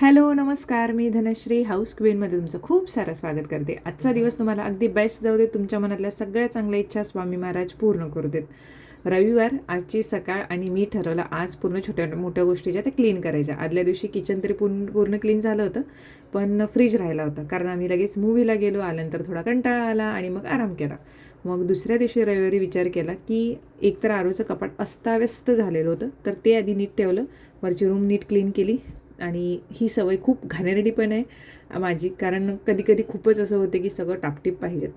Hello नमस्कार. मी Dhanashree house क्वीनमध्ये तुमचं खूप सारं स्वागत करते. आजचा दिवस तुम्हाला अगदी बेस्ट जाऊ दे तुमच्या मनातल्या सगळ्या चांगल्या इच्छा स्वामी महाराज पूर्ण करू देत. रविवार आजची सकाळ आणि मी ठरवलं आज पूर्ण छोट्या मोठ्या गोष्टी ज्या त्या क्लीन करायच्या. आदल्या दिवशी किचन तरी पूर्ण पूर्ण क्लीन झालं होतं पण फ्रीज राहिला होता. कारण आम्ही लगेच मूवीला गेलो आल्यानंतर थोडा कंटाळा आला आणि मग आराम केला. मग दुसऱ्या दिवशी रविवारी विचार केला की एकतर आरोचं कपाट अस्ताव्यस्त झालेलं होतं तर ते आधी नीट ठेवलं. वरची रूम नीट क्लीन केली. आणि ही सवय खूप घाणेरडी पण आहे माझी कारण कधी कधी खूपच असं होते की सगळं टापटीप पाहिजेत.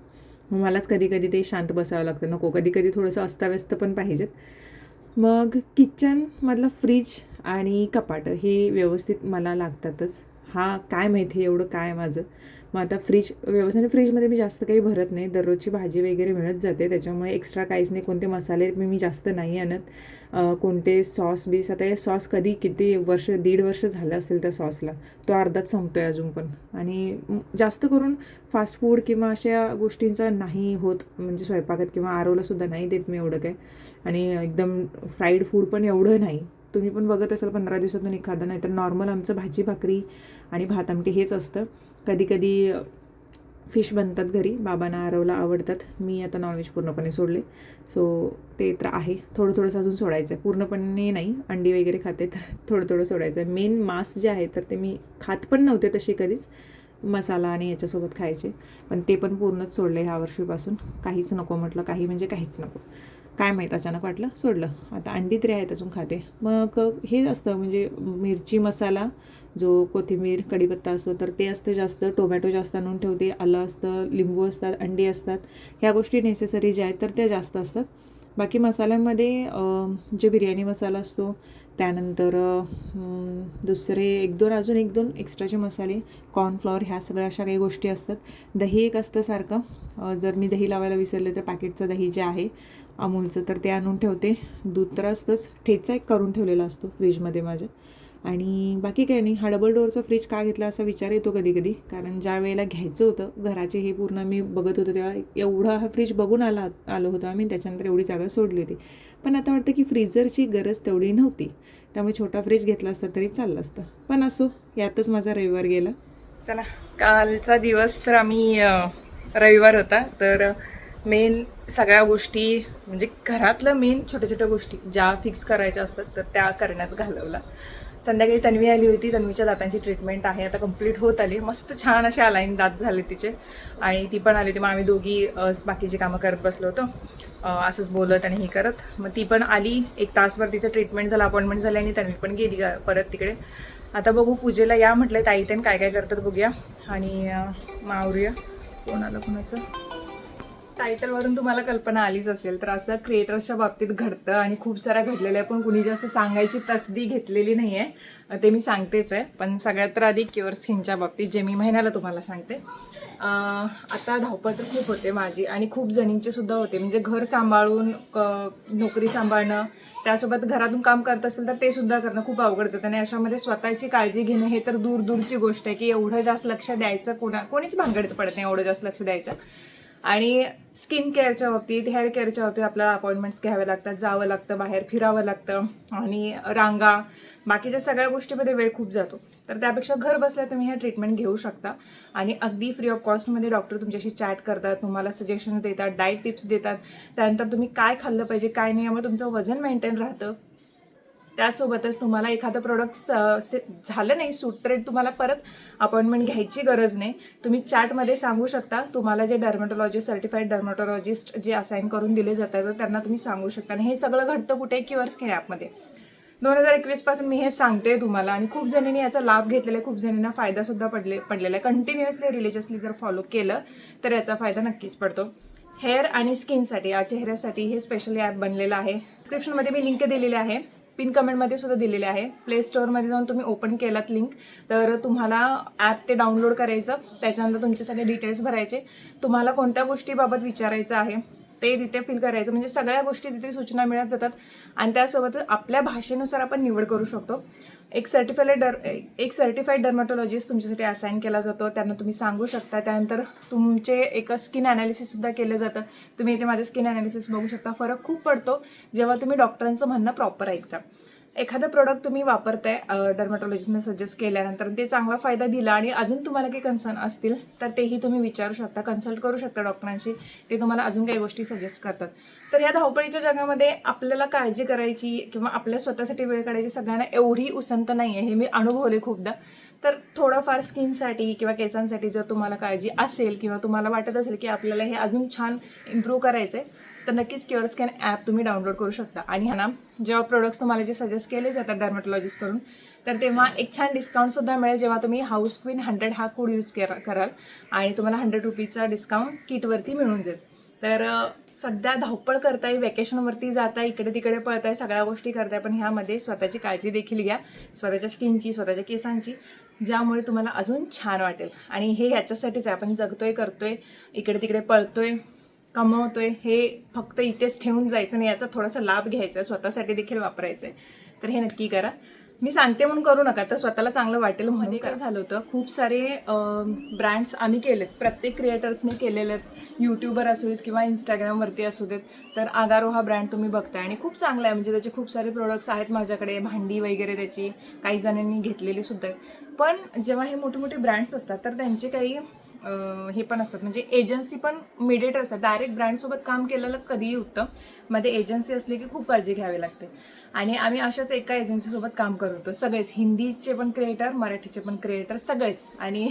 मग मलाच कधी कधी ते शांत बसावं लागतं नको कधी कधी थोडंसं अस्ताव्यस्त पण पाहिजेत. मग किचनमधलं फ्रीज आणि कपाट हे व्यवस्थित मला लागतातच. हा काय माहिती आहे एवढं काय माझं? मग आता फ्रीज व्यवस्थित फ्रीजमध्ये मी जास्त काही भरत नाही. दररोजची भाजी वगैरे मिळत जाते. त्याच्यामुळे एक्स्ट्रा काहीच नाही. कोणते मसाले मी मी जास्त नाही आणत. कोणते सॉस बीस आता हे सॉस कधी किती वर्ष दीड वर्ष झालं असेल त्या सॉसला तो अर्धाच संपतो आहे अजून पण. आणि जास्त करून फास्ट फूड किंवा अशा गोष्टींचा नाही होत. म्हणजे स्वयंपाकात किंवा आरोलासुद्धा नाही देत मी एवढं काय आणि एकदम फ्राईड फूड पण एवढं नाही. तुम्ही पण बघत असाल पंधरा दिवसातून एखादं नाही तर नॉर्मल आमचं भाजी भाकरी आणि भात आमटी हेच असतं. कधी कधी फिश बनतात घरी बाबांना आरवला आवडतात. मी आता नॉनव्हेज पूर्णपणे सोडले. सो ते तर आहे. थोडं थोडंसं अजून सोडायचं आहे पूर्णपणे नाही अंडी वगैरे खाते तर थोडं थोडं सोडायचं आहे मेन मांस जे आहे तर ते मी खात पण नव्हते तशी कधीच. मसाला आणि याच्यासोबत खायचे. पण ते पण पूर्णच सोडलं ह्या वर्षीपासून. काहीच नको म्हटलं काही म्हणजे काहीच नको. काय माहीत अचानक वाटलं सोडलं. आता अंडी तरी आहेत अजून खाते. मग हे असतं म्हणजे मिरची मसाला जो कोथिंबीर कढीपत्ता असतो तर ते असतं जास्त. टोमॅटो जास्त आणून ठेवते. आलं असतं लिंबू असतात अंडी असतात. ह्या गोष्टी नेसेसरी ज्या आहेत तर त्या जास्त असतात. बाकी मसाल्यांमध्ये जे बिर्याणी मसाला असतो त्यानंतर दुसरे एक दोन अजून एक दोन एक्स्ट्राचे मसाले कॉर्नफ्लॉवर ह्या सगळ्या अशा काही गोष्टी असतात. दही एक असतं सारखं. जर मी दही लावायला विसरले तर पॅकेटचं दही जे आहे अमूलचं तर ते आणून ठेवते. दूध तर असतंच. ठेचा एक करून ठेवलेला असतो फ्रीजमध्ये माझ्या. आणि बाकी काही नाही. हा डबल डोअरचा फ्रीज का घेतला असा विचार येतो कधी कधी कारण ज्या वेळेला घ्यायचं होतं घराचे हे पूर्ण मी बघत होतो तेव्हा एवढा हा फ्रीज बघून आला आलो होतो आम्ही. त्याच्यानंतर एवढी जागा सोडली होती. पण आता वाटतं की फ्रीजरची गरज तेवढी नव्हती. त्यामुळे छोटा फ्रीज घेतला असता तरी चाललं असतं. पण असो यातच माझा रविवार गेला. चला कालचा दिवस तर आम्ही रविवार होता. तर मेन सगळ्या गोष्टी म्हणजे घरातलं मेन छोट्या छोट्या गोष्टी ज्या फिक्स करायच्या असतात तर त्या करण्यात घालवला. संध्याकाळी तन्वी आली होती. तन्वीच्या दातांची ट्रीटमेंट आहे. आता कंप्लीट होत आली. मस्त छान असे अलाईन दात झाले तिचे. आणि ती पण आली होती. मग आम्ही दोघी बाकीची कामं करत बसलो होतो. असंच बोलत आणि हे करत. मग ती पण आली. एक तासभर तिचं ट्रीटमेंट झालं अपॉइंटमेंट झाली आणि तन्वी पण गेली परत तिकडे. आता बघू पूजेला या म्हटलं. ताई त्यानं काय काय करतात बघूया. आणि मावरूया. कोणाला कोणाचं? टायटलवरून तुम्हाला कल्पना आलीच असेल तर असं क्रिएटर्सच्या बाबतीत घडतं आणि खूप साऱ्या घडलेल्या आहे पण कुणी जास्त सांगायची तसदी घेतलेली नाही आहे ते मी सांगतेच आहे. पण सगळ्यात तर आधी क्युअर स्किनच्या बाबतीत जे मी महिन्याला तुम्हाला सांगते. आता धावपळ तर खूप होते माझी आणि खूप जणींचे सुद्धा होते. म्हणजे घर सांभाळून नोकरी सांभाळणं त्यासोबत घरातून काम करत असेल तर ते सुद्धा करणं खूप अवघड जातं. आणि अशामध्ये स्वतःची काळजी घेणं हे तर दूर दूरची गोष्ट आहे की एवढं जास्त लक्ष द्यायचं कोणा कोणीच भांगडत पडत नाही एवढं जास्त लक्ष द्यायचं. आणि स्किन केअरच्या बाबतीत हेअर केअरच्या बाबतीत आपल्याला अपॉइंटमेंट्स घ्यावे लागतात जावं लागतं बाहेर फिरावं लागतं आणि रांगा बाकीच्या सगळ्या गोष्टीमध्ये वेळ खूप जातो. तर त्यापेक्षा घर बसल्या तुम्ही हे ट्रीटमेंट घेऊ शकता. आणि अगदी फ्री ऑफ कॉस्टमध्ये डॉक्टर तुमच्याशी चॅट करतात तुम्हाला सजेशन देतात डाएट टिप्स देतात. त्यानंतर तुम्ही काय खाल्लं पाहिजे काय नाही यामुळे तुमचं वजन मेंटेन राहतं. त्यासोबतच तुम्हाला एखादं प्रोडक्ट झालं नाही सूट ट्रेड तुम्हाला परत अपॉइंटमेंट घ्यायची गरज नाही. तुम्ही चॅटमध्ये सांगू शकता. तुम्हाला जे डर्मॅटॉलॉजिस्ट सर्टिफाईड डर्मेटॉलॉजिस्ट जे असाइन करून दिले जातात तर त्यांना तुम्ही सांगू शकता. आणि हे सगळं घडतं कुठे? क्युअर्स के ॲपमध्ये. दोन हजार एकवीसपासून मी हे सांगते तुम्हाला. आणि खूप जणींनी याचा लाभ घेतलेला आहे. खूप जणींना फायदासुद्धा पडले पडलेला आहे. कंटिन्युअसली रिलिजियसली जर फॉलो केलं तर याचा फायदा नक्कीच पडतो. हेअर आणि स्किनसाठी या चेहऱ्यासाठी हे स्पेशली ॲप बनलेलं आहे. डिस्क्रिप्शनमध्ये मी लिंक दिलेली आहे. पिन कमेंटमध्ये सुद्धा दिलेले आहे. प्ले स्टोअरमध्ये जाऊन तुम्ही ओपन केलात लिंक तर तुम्हाला ॲप ते डाउनलोड करायचं. त्याच्यानंतर तुमचे सगळे डिटेल्स भरायचे. तुम्हाला कोणत्या गोष्टीबाबत विचारायचं आहे ते तिथे फिल करायचं. म्हणजे सगळ्या गोष्टी तिथे सूचना मिळत जातात. आणि त्यासोबत आपल्या भाषेनुसार आपण निवड करू शकतो. एक सर्टिफाईड डर एक सर्टिफाईड डर्मॅटॉलॉजिस्ट तुमच्यासाठी असाइन केला जातो. त्यांना तुम्ही सांगू शकता. त्यानंतर तुमचे एक स्किन ॲनालिसिससुद्धा केलं जातं. तुम्ही इथे माझं स्किन ॲनालिसिस बघू शकता. फरक खूप पडतो. जेव्हा तुम्ही डॉक्टरांचं म्हणणं प्रॉपर ऐकता. एखादं प्रोडक्ट तुम्ही वापरताय डर्मॅटॉलॉजिस्टने सजेस्ट केल्यानंतर ते चांगला फायदा दिला आणि अजून तुम्हाला काही कन्सर्न असतील तर तेही तुम्ही विचारू शकता कन्सल्ट करू शकता डॉक्टरांशी ते तुम्हाला अजून काही गोष्टी सजेस्ट करतात. तर या धावपळीच्या जगामध्ये आपल्याला काळजी करायची किंवा आपल्या स्वतःसाठी वेळ काढायची सगळ्यांना एवढी उसंत नाही आहे हे मी अनुभवले खूपदा. तर थोडंफार स्किनसाठी किंवा केसांसाठी जर तुम्हाला काळजी असेल किंवा तुम्हाला वाटत असेल की आपल्याला हे अजून छान इम्प्रूव्ह करायचं आहे तर नक्कीच क्युअर स्कॅन ॲप तुम्ही डाउनलोड करू शकता. आणि ह्या ना जेव्हा प्रोडक्ट्स तुम्हाला जे सजेस्ट केले जातात डर्मॅटॉलॉजिस्टकडून तर तेव्हा एक छान डिस्काउंटसुद्धा मिळेल जेव्हा तुम्ही हाऊस क्वीन हंड्रेड हा कोड यूज करा कराल आणि तुम्हाला हंड्रेड रुपीजचा डिस्काउंट किटवरती मिळून जाईल. तर सध्या धावपळ करताय वेकेशनवरती जाताय इकडे तिकडे पळताय सगळ्या गोष्टी करताय पण ह्यामध्ये स्वतःची काळजी देखील घ्या. स्वतःच्या स्किनची स्वतःच्या केसांची. ज्यामुळे तुम्हाला अजून छान वाटेल. आणि हे ह्याच्यासाठीच आहे. आपण जगतोय करतोय इकडे तिकडे पळतोय कमवतोय हे फक्त इथेच ठेवून जायचं आणि याचा थोडासा लाभ घ्यायचा आहे. स्वतःसाठी देखील वापरायचं आहे तर हे नक्की करा. मी सांगते म्हणून करू नका. तर स्वतःला चांगलं वाटेल म्हणून काय झालं होतं. खूप सारे ब्रँड्स आम्ही केलेत. प्रत्येक क्रिएटर्सने केलेले आहेत. यूट्यूबर असू देत किंवा इंस्टाग्रामवरती असू देत तर आगारो हा ब्रँड तुम्ही बघताय. आणि खूप चांगला आहे. म्हणजे त्याचे खूप सारे प्रोडक्ट्स आहेत माझ्याकडे. भांडी वगैरे त्याची काही जणांनी घेतलेली सुद्धा आहेत. पण जेव्हा हे मोठे मोठे ब्रँड्स असतात तर त्यांचे काही हे पण असतात. म्हणजे एजन्सी पण मिडिएटर असतात. डायरेक्ट ब्रँडसोबत काम केलेलं कधीही उत्तम. मध्ये एजन्सी असली की खूप काळजी घ्यावी लागते. आणि आम्ही अशाच एका एजन्सीसोबत काम करत होतो. सगळेच. हिंदीचे पण क्रिएटर मराठीचे पण क्रिएटर सगळेच. आणि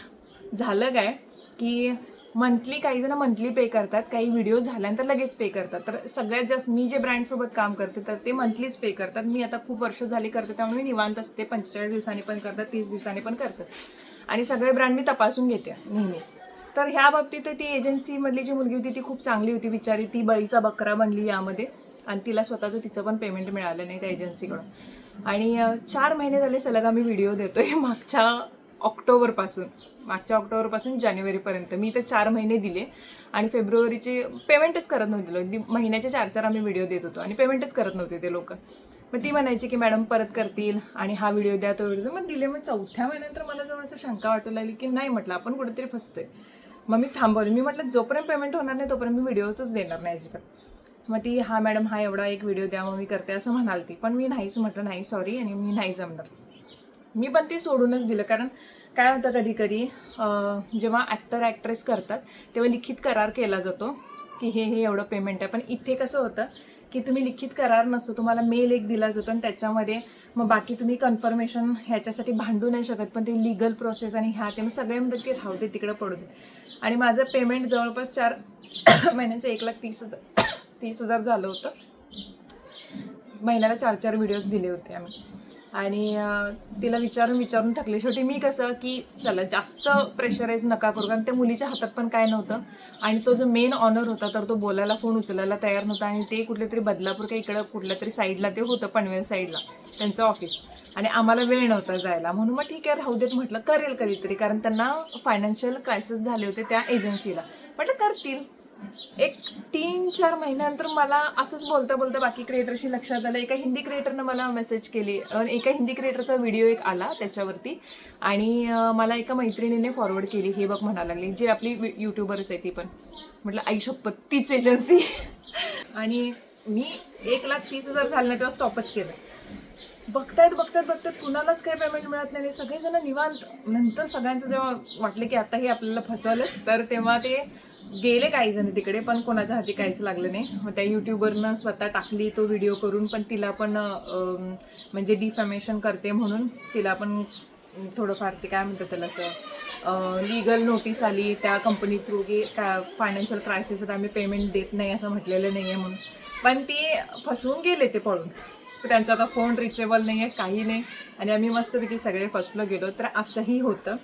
झालं काय की मंथली काही जण मंथली पे करतात काही व्हिडिओ झाल्यानंतर लगेच पे करतात. तर सगळ्यात जास्त मी जे ब्रँडसोबत काम करते तर ते मंथलीच पे करतात. मी आता खूप वर्ष झाली करते त्यामुळे मी निवांत असते. पंचेचाळीस दिवसांनी पण करतात तीस दिवसांनी पण करतात. आणि सगळे ब्रँड मी तपासून घेते नेहमी. तर ह्या बाबतीत ती एजन्सीमधली जी मुलगी होती ती खूप चांगली होती बिचारी. ती बळीचा बकरा बनली यामध्ये. आणि तिला स्वतःचं तिचं पण पेमेंट मिळालं नाही त्या एजन्सीकडून आणि चार महिने झाले सलग आम्ही व्हिडिओ देतोय. मागच्या ऑक्टोबरपासून मागच्या ऑक्टोबरपासून जानेवारीपर्यंत. मी तर चार महिने दिले आणि फेब्रुवारीचे पेमेंटच करत नव्हते लोक. महिन्याचे चार चार आम्ही व्हिडिओ देत होतो आणि पेमेंटच करत नव्हते ते लोक. मग ती म्हणायची की मॅडम परत करतील आणि हा व्हिडिओ द्या तो व्हिडिओ मग दिले. मग चौथ्या महिन्यानंतर मला जवळ शंका वाटू लागली की नाही म्हटलं आपण कुठेतरी फसतोय. मग मी थांबवले. मी म्हटलं जोपर्यंत पेमेंट होणार नाही तोपर्यंत मी व्हिडिओच देणार नाही अजिबात. मग ती हा मॅडम हा एवढा एक व्हिडिओ द्या मग मी करते असं म्हणाल ती पण मी नाहीच म्हटलं नाही सॉरी आणि मी नाही जमणार. मी पण ते सोडूनच दिलं. कारण काय होतं कधी कधी जेव्हा ॲक्टर ॲक्ट्रेस करतात तेव्हा लिखित करार केला जातो की हे हे एवढं पेमेंट आहे. पण इथे कसं होतं की तुम्ही लिखित करार नसतो तुम्हाला मेल एक दिला जातो आणि त्याच्यामध्ये मग बाकी तुम्ही कन्फर्मेशन ह्याच्यासाठी भांडू नाही शकत. पण ते लिगल प्रोसेस आणि ह्या ते मग सगळे म्हणतात की राहू दे तिकडं पडू दे. आणि माझं पेमेंट जवळपास चार महिन्याचं एक लाख तीस हजार तीस हजार झालं होतं. महिन्याला चार चार व्हिडिओज दिले होते आम्ही. आणि तिला विचारून विचारून थकले. शेवटी मी कसं की चला जास्त प्रेशराईज नका करू कारण त्या मुलीच्या हातात पण काय नव्हतं. आणि तो जो मेन ऑनर होता तर तो बोलायला फोन उचलायला तयार नव्हता. आणि ते कुठल्या तरी बदलापूर का इकडं कुठल्या तरी साईडला ते होतं पनवेल साईडला त्यांचं ऑफिस आणि आम्हाला वेळ नव्हता जायला. म्हणून मग ठीक आहे राहू देत म्हटलं करेल कधीतरी. कारण त्यांना फायनान्शियल क्रायसिस झाले होते त्या एजन्सीला म्हटलं करतील. एक तीन चार महिन्यानंतर मला असंच बोलता बोलता बाकी क्रिएटरशी लक्षात आलं. एका हिंदी क्रिएटरनं मला मेसेज केली. एका हिंदी क्रिएटरचा व्हिडिओ एक आला त्याच्यावरती. आणि मला एका मैत्रिणीने फॉरवर्ड केली. हे बघ म्हणा लागली. जी आपली युट्यूबरच आहे ती पण. म्हटलं आयुष्य पत्तीच तीच एजन्सी आणि मी एक लाख तीस हजार झालं नाही तेव्हा स्टॉपच केलं. बघतायत बघतायत बघतायत. कुणालाच काही पेमेंट मिळत नाही. सगळेजण निवांत. नंतर सगळ्यांचं जेव्हा वाटलं की आता हे आपल्याला फसवलं तर तेव्हा ते गेले काही जण तिकडे पण कोणाच्या हाती काहीच लागलं नाही. मग त्या युट्यूबरनं स्वतः टाकली तो व्हिडिओ करून पण तिला पण म्हणजे डिफॅमेशन करते म्हणून तिला पण थोडंफार ते काय म्हणतात त्याला असं लिगल नोटीस आली त्या कंपनी थ्रू की का फायनान्शियल क्रायसिस आम्ही पेमेंट देत नाही असं म्हटलेलं नाही आहे म्हणून. पण ती फसवून गेले ते पळून. त्यांचा आता फोन रिचेबल नाही आहे काही नाही. आणि आम्ही मस्तपैकी सगळे फसलो गेलो. तर असंही होतं.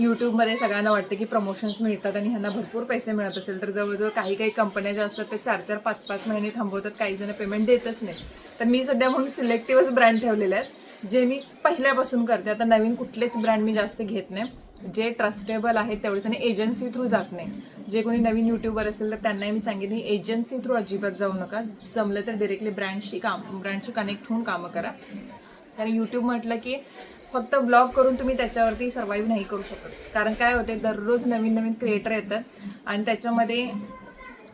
यूट्यूबमध्ये सगळ्यांना वाटतं की प्रमोशन्स मिळतात आणि ह्यांना भरपूर पैसे मिळत असेल. तर जवळजवळ काही काही कंपन्या ज्या असतात ते चार चार पाच पाच महिने थांबवतात. काही जण पेमेंट देतच नाही तर मी सध्या म्हणून सिलेक्टिव्हच ब्रँड ठेवलेले आहेत. जे मी पहिल्यापासून करते. आता नवीन कुठलेच ब्रँड मी जास्त घेत नाही. जे ट्रस्टेबल आहेत तेवढेच आणि एजन्सी थ्रू जात नाही. जे कोणी नवीन युट्यूबर असेल तर त्यांनाही मी सांगितलं एजन्सी थ्रू अजिबात जाऊ नका. जमलं तर डिरेक्टली ब्रँडशी काम ब्रँडशी कनेक्ट होऊन कामं करा. कारण यूट्यूब म्हटलं की फक्त ब्लॉग करून तुम्ही त्याच्यावरती सर्वाईव्ह नाही करू शकत. कारण काय होते दररोज नवीन नवीन क्रिएटर येतात आणि त्याच्यामध्ये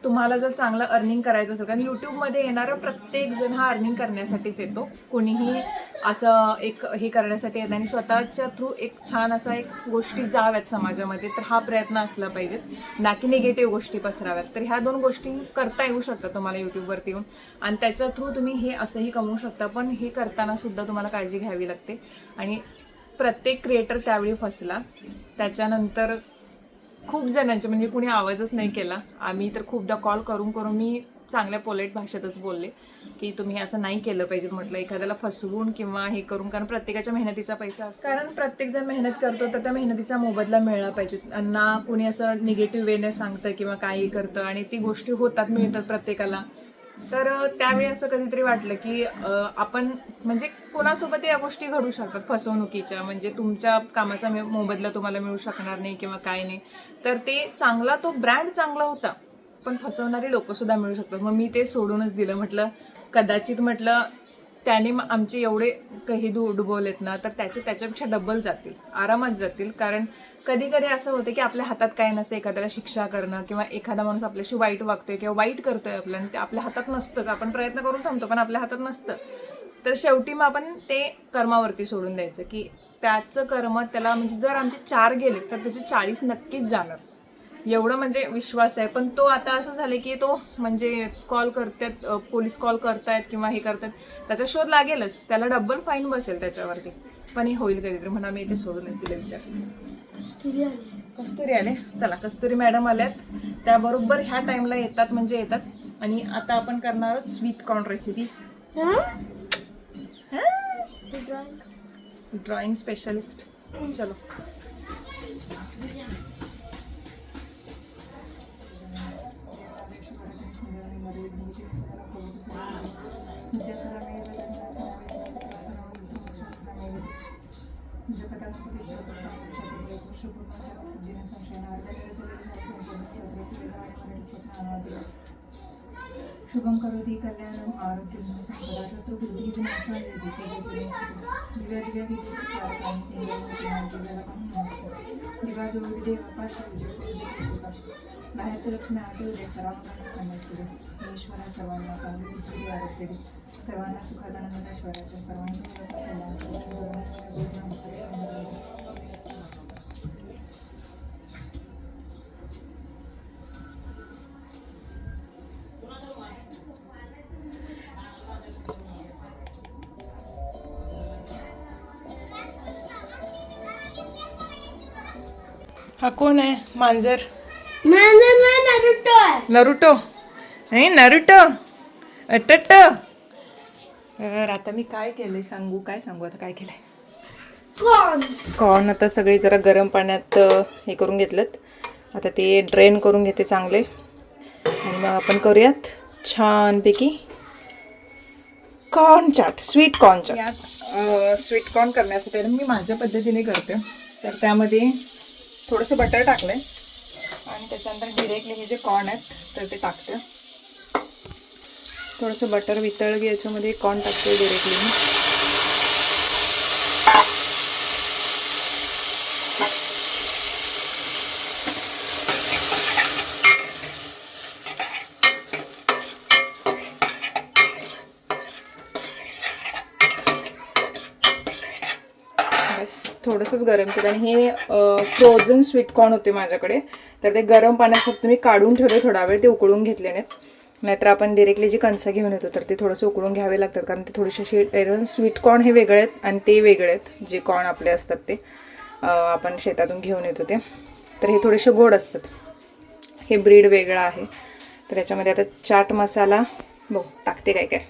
तुम्हाला जर चांगलं अर्निंग करायचं असेल कारण यूट्यूबमध्ये येणारा प्रत्येक जण हा अर्निंग करण्यासाठीच येतो. कुणीही असं एक हे करण्यासाठी येत आणि स्वतःच्या थ्रू एक छान असा एक गोष्टी जाव्यात समाजामध्ये तर हा प्रयत्न असला पाहिजे. ना की निगेटिव्ह गोष्टी पसराव्यात. तर ह्या दोन गोष्टी करता येऊ शकतात तुम्हाला यूट्यूबवरती येऊन. आणि त्याच्या थ्रू तुम्ही हे असंही कमवू शकता पण हे करताना सुद्धा तुम्हाला काळजी घ्यावी लागते. आणि प्रत्येक क्रिएटर त्यावेळी फसला. त्याच्यानंतर खूप जणांचे म्हणजे कुणी आवाजच नाही केला. आम्ही तर खूपदा कॉल करून करून मी चांगल्या पोलेट भाषेतच बोलले की तुम्ही असं नाही केलं पाहिजे म्हटलं. एखाद्याला फसवून किंवा हे करून कारण प्रत्येकाच्या मेहनतीचा पैसा असतो. कारण प्रत्येक जण मेहनत करतो तर त्या मेहनतीचा मोबदला मिळाला पाहिजे. ना कुणी असं निगेटिव्ह वेने सांगतं किंवा काही करतं आणि ती गोष्टी होतात मिळतात प्रत्येकाला. तर त्यावेळी असं कधीतरी वाटलं की आपण म्हणजे कोणासोबत या गोष्टी घडू शकतात फसवणुकीच्या. म्हणजे तुमच्या कामाचा मोबदला तुम्हाला मिळू शकणार नाही किंवा काय नाही. तर ते चांगला तो ब्रँड चांगला होता. पण फसवणारी लोक सुद्धा मिळू शकतात. मग मी ते सोडूनच दिलं. म्हटलं कदाचित म्हटलं त्याने आमचे एवढे काही दु डुबवलेत ना तर त्याचे त्याच्यापेक्षा डबल जातील. आरामात जातील. कारण कधी कधी असं होतं की आपल्या हातात काय नसतं एखाद्याला शिक्षा करणं किंवा एखादा माणूस आपल्याशी वाईट वागतोय किंवा वाईट करतोय आपल्याला ते आपल्या हातात नसतंच. आपण प्रयत्न करून थांबतो पण आपल्या हातात नसतं. तर शेवटी मग आपण ते कर्मावरती सोडून द्यायचं की त्याचं कर्म त्याला म्हणजे जर आमचे चार गेले तर त्याचे चाळीस नक्कीच जाणार. एवढं म्हणजे विश्वास आहे. पण तो आता असं झालं की तो म्हणजे कॉल करतात पोलीस कॉल करतायत किंवा हे करतात त्याचा शोध लागेलच. त्याला डबल फाईन बसेल त्याच्यावरती. पण हे होईल कधीतरी म्हणा मी इथे सोडूनच दिले विचार. कस्तुरी आले. चला कस्तुरी मॅडम आल्यात. त्याबरोबर ह्या टाइमला येतात म्हणजे येतात. आणि आता आपण करणार आहोत sweet corn recipe drawing specialist चलो. शुभम करोति कल्याणम आरोग्यम संपदा तो बुद्धि विनाशा यदि दिव्या दिव्या विधी कारकानि दिवा जो विदे आकाश विजय बाहेरच्या लक्ष्मी आते उदय सर्वांना कन्या ईश्वरा सर्वांना चांगली बुद्धी आरोग्य सर्वांना सुखादानंद ऐश्वर्याच्या सर्वांना हा कोण आहे? मांजर. आहे नरुटो. नाही नरुटो. अटट तर आता मी काय केलंय सांगू? काय सांगू आता? काय केलंय? कोण कॉर्न आता सगळे जरा गरम पाण्यात हे करून घेतलं आता ते ड्रेन करून घेते चांगले. आणि मग आपण करूयात छानपैकी corn chaat sweet corn chaat. Sweet corn करण्यासाठी मी माझ्या पद्धतीने करते. तर त्यामध्ये थोडंसं बटर टाकलंय. आणि त्याच्यानंतर डिरेक्टली हे जे कॉर्न आहेत तर ते टाकते. थोडंसं बटर वितळ की याच्यामध्ये कॉर्न टाकते डिरेक्टली बस थोडंसंच गरम केलं आणि हे फ्रोझन स्वीटकॉर्न होते माझ्याकडे. तर ते गरम पाण्यात फक्त मी काढून ठेवले थोडा वेळ ते उकळून घेतले नाहीत. नाहीतर आपण डिरेक्टली जी कणसं घेऊन येतो तर ते थोडंसं उकळून घ्यावे लागतात कारण ते थोडेसे असे स्वीट कॉर्न हे वेगळे आहेत आणि ते वेगळे आहेत. जे कॉर्न आपले असतात ते आपण शेतातून घेऊन येतो ते. तर हे थोडेसे गोड असतात. हे ब्रीड वेगळं आहे. तर याच्यामध्ये आता चाट मसाला बघ टाकते काय काय.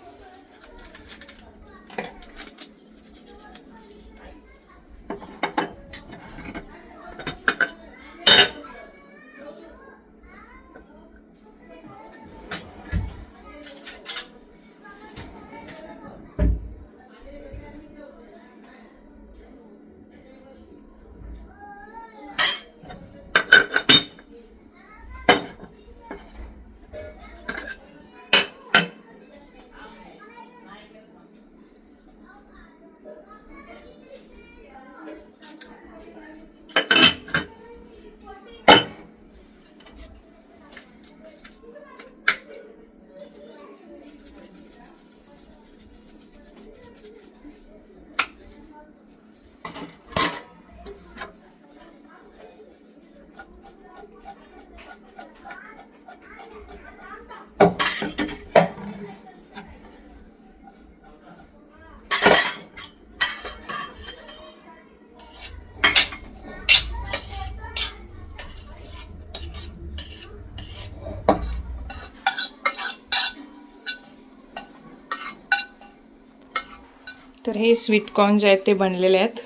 तर हे स्वीट कॉर्न जे आहेत ते बनलेले आहेत.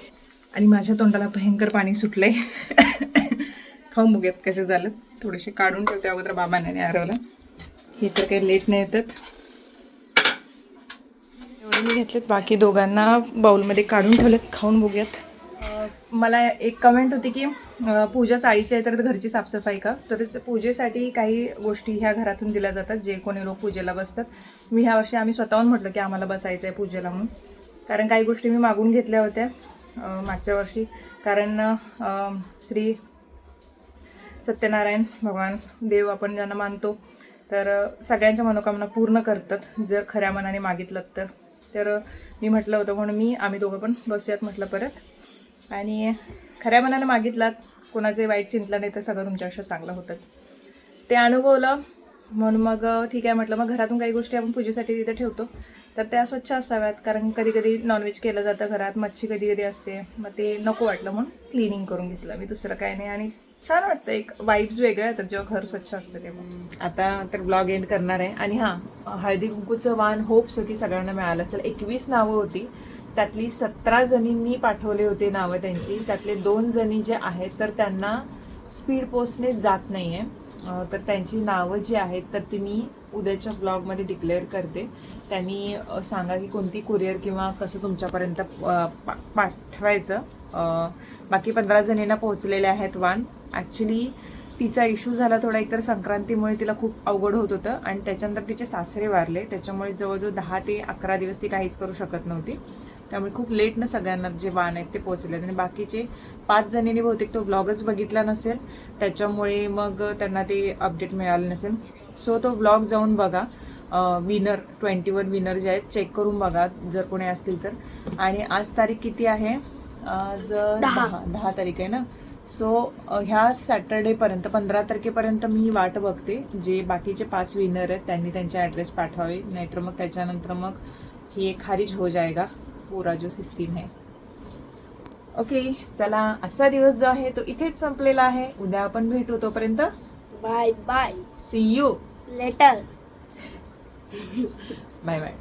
आणि माझ्या तोंडाला भयंकर पाणी सुटलंय. खाऊन बघूयात कसे झालं थोडेसे काढून ठेवते अगोदर बाबांना नाही हरवलं हे तर काही लेट नाही येतात. एवढे मी घेतलेत. बाकी दोघांना बाउलमध्ये काढून ठेवलेत. खाऊन बघूयात. मला एक कमेंट होती की पूजा चाळीची आहे तर घरची साफसफाई का? तर पूजेसाठी काही गोष्टी ह्या घरातून दिल्या जातात जे कोणी लोक पूजेला बसतात. मी ह्या वर्षी आम्ही स्वतःहून म्हटलं की आम्हाला बसायचं आहे पूजेला म्हणून. कारण काही गोष्टी मी मागून घेतल्या होत्या मागच्या वर्षी. कारण श्री सत्यनारायण भगवान देव आपण ज्यांना मानतो तर सगळ्यांच्या मनोकामना पूर्ण करतात. जर खऱ्या मनाने मागितलं तर. तर मी म्हटलं होतं म्हणून मी आम्ही दोघं पण बसूयात म्हटलं परत. आणि खऱ्या मनाने मागितलात. कोणाचे वाईट चिंतलं नाही तर सगळं तुमच्या चांगलं होतंच. ते अनुभवलं. म्हणून मग ठीक आहे म्हटलं. मग घरातून काही गोष्टी आपण पूजेसाठी तिथे ठेवतो. तर त्या स्वच्छ असाव्यात कारण कधी कधी नॉनव्हेज केलं जातं घरात मच्छी कधी कधी असते. मग ते नको वाटलं म्हणून क्लिनिंग करून घेतलं. मी दुसरं काही नाही. आणि छान वाटतं एक वाईब्स वेगळ्या येतात जेव्हा घर स्वच्छ असतं तेव्हा. आता तर ब्लॉग एंड करणार आहे. आणि हां हळदी कुंकूचं वाण होप सो की सगळ्यांना मिळालं असेल. एकवीस नावं होती. त्यातली सतरा जणींनी पाठवले होते नावं त्यांची. त्यातले दोन जणी जे आहेत तर त्यांना स्पीड पोस्टने जात नाही आहे तर त्यांची नावं जी आहेत तर ती मी उद्याच्या ब्लॉगमध्ये डिक्लेअर करते. त्यांनी सांगा की कोणती कुरिअर किंवा कसं तुमच्यापर्यंत पा- पाठवायचं. बाकी पंधरा जणींना पोहोचलेले आहेत वान. ॲक्च्युली तिचा इश्यू झाला थोडा एकतर संक्रांतीमुळे तिला खूप अवघड होत होतं आणि त्याच्यानंतर तिचे सासरे वारले. त्याच्यामुळे जवळजवळ दहा ते अकरा दिवस ती काहीच करू शकत नव्हती. त्यामुळे खूप लेटनं सगळ्यांना जे वाण आहेत ते पोहोचले आणि बाकीचे पाच जणींनी बहुतेक तो ब्लॉगच बघितला नसेल त्याच्यामुळे मग त्यांना ते अपडेट मिळालं नसेल. सो तो ब्लॉग जाऊन बघा. विनर ट्वेंटी वन विनर जे आहेत चेक करून बघा जर कोणी असतील तर. आणि आज तारीख किती आहे? आज दहा. दहा. तारीख आहे ना? सो ह्या सॅटर्डेपर्यंत पंधरा तारखेपर्यंत मी वाट बघते. जे बाकीचे पाच विनर आहेत त्यांनी त्यांचे ॲड्रेस पाठवावे. नाहीतर मग त्याच्यानंतर मग ही खारिज हो जाएगा पूरा जो सिस्टीम है। ओके चला आजचा दिवस जो आहे तो इथेच संपलेला आहे. उद्या आपण भेटू तोपर्यंत. Bye bye see you later bye bye